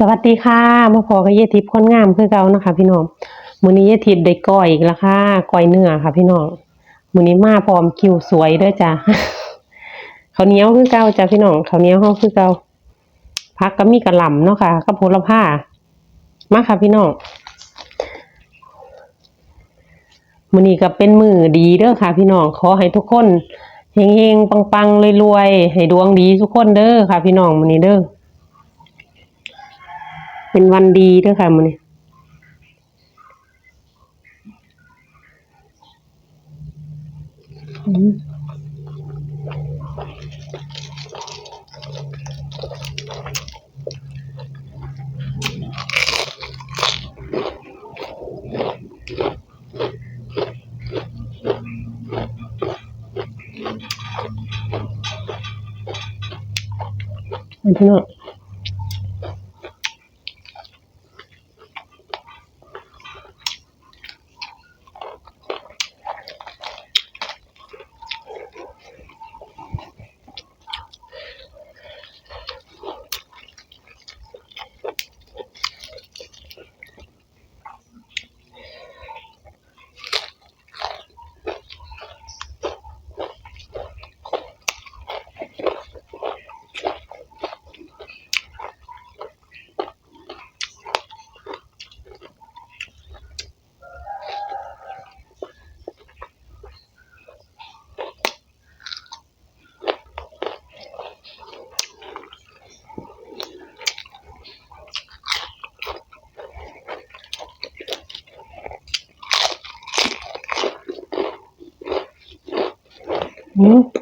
สวัสดีค่ะมาพอกับเยทิพย์คนงามคือเก่านะคะพี่น้องมือนี้เยทิพย์ได้ก้อยอีกแล้วค่ะก้อยเนื้อค่ะ พี่น้องมือนี้มาพร้อมคิวสวยเด้อจ้ะข้าเนี้ยวคือเก่าจ้ะพี่น้องเขาเนี้ยวเฮาคือเก่าผักก็มีกระหล่ำเนาะค่ะกับโหระพามาค่ะพี่น้องมือนี้ก็เป็นมือดีเด้อค่ะ พี่น้องขอให้ทุกคนเฮงๆปังๆรวยๆให้ดวงดีทุกคนเด้อค่ะ พี่น้องมือนี้เด้อ เป็นวันดีด้วยค่ะมันนี้อืมอันที่เนาะอืม Hum.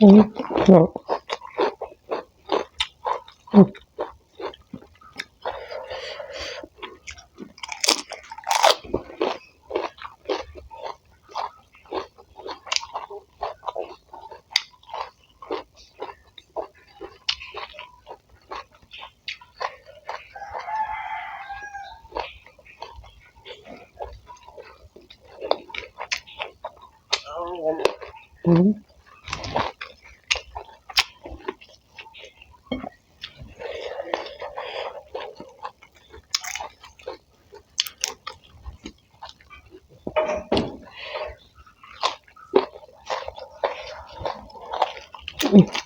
Hum. Não. Hum. Uhum. Mm-hmm.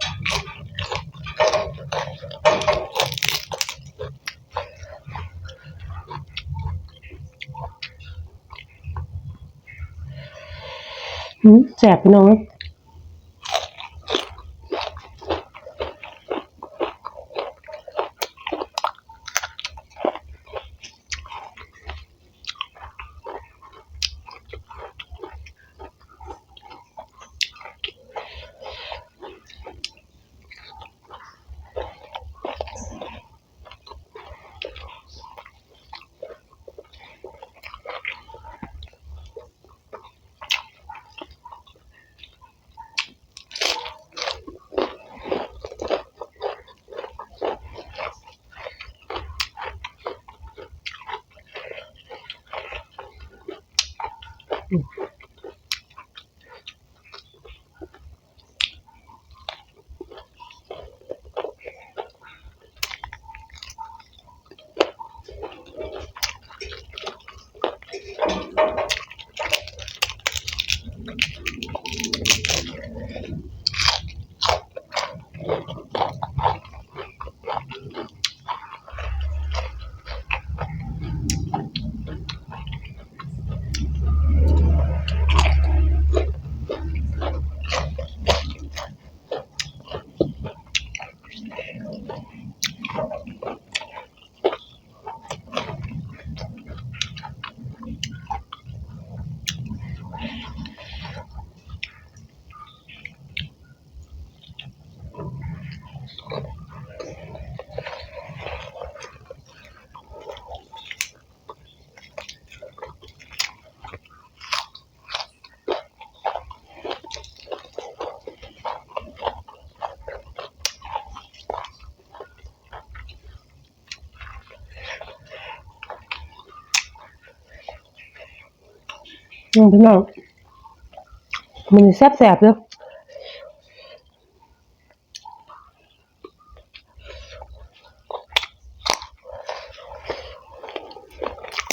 แสบพี่น้อง พี่น้องมันแซ่บๆเด้อ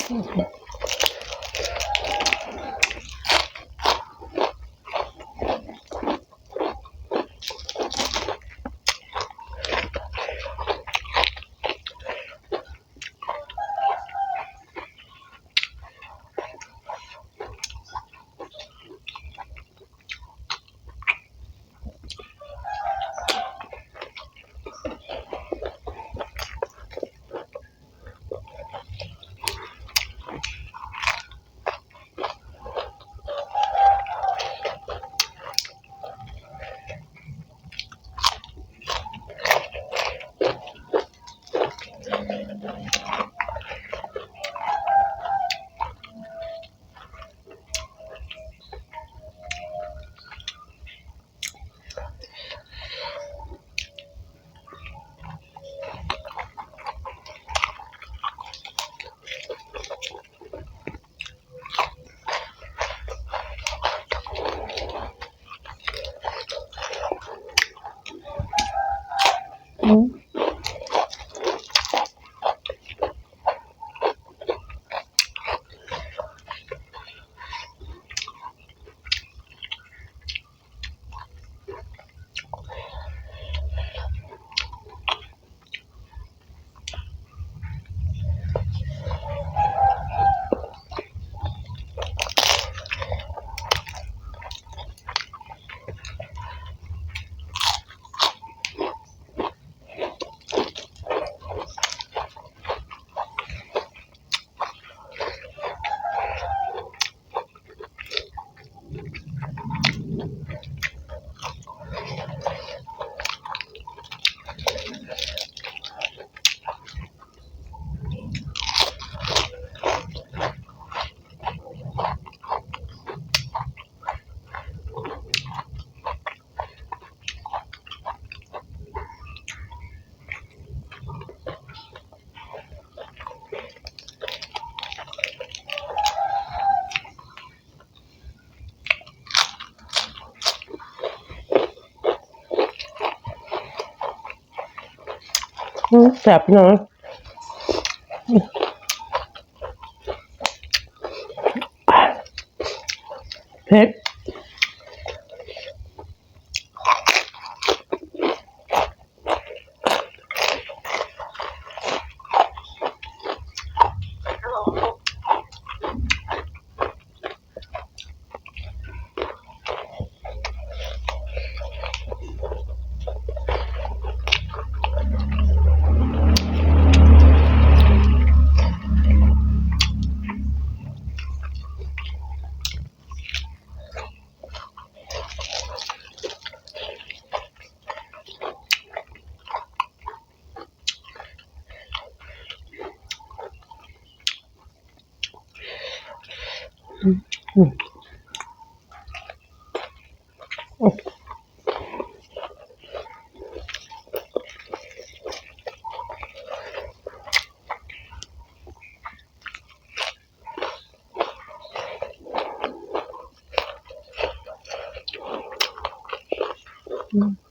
อื แซ่บพี่น้อยเผ็ด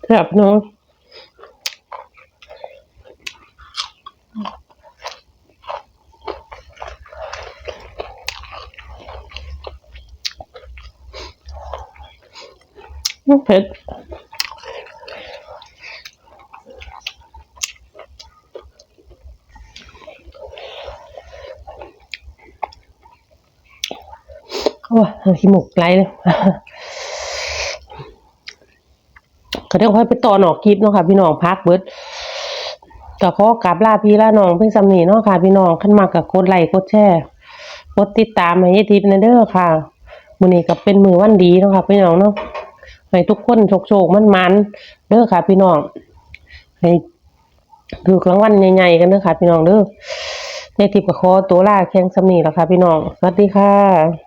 แซ่บพี่น้อง เผ็ดโอ้ยขี้หมกไหลเลยก็เดี๋ยวค่อยไปต่อหนอกคลิปเนาะค่ะ พี่น้องพักเบิดก็ขอกราบลาพี่ลาน้องเพิ่งสำนีเนาะค่ะ พี่น้องขั้นมากกับกดไลค์กดแชร์กดติดตามให้ยายทิพย์นะเด้อค่ะมื้อนี้ก็เป็นมือวันดีเนาะค่ะพี่น้องเนาะ ให้ทุกคนโชคๆมันมันเด้อค่ะ พี่น้องให้ถูกรางวัลใหญ่ๆกันเด้อค่ะ พี่น้องเด้อในทิพย์ขอตัวลาแข่งสำนีแล้วค่ะ พี่น้อง สวัสดีค่ะ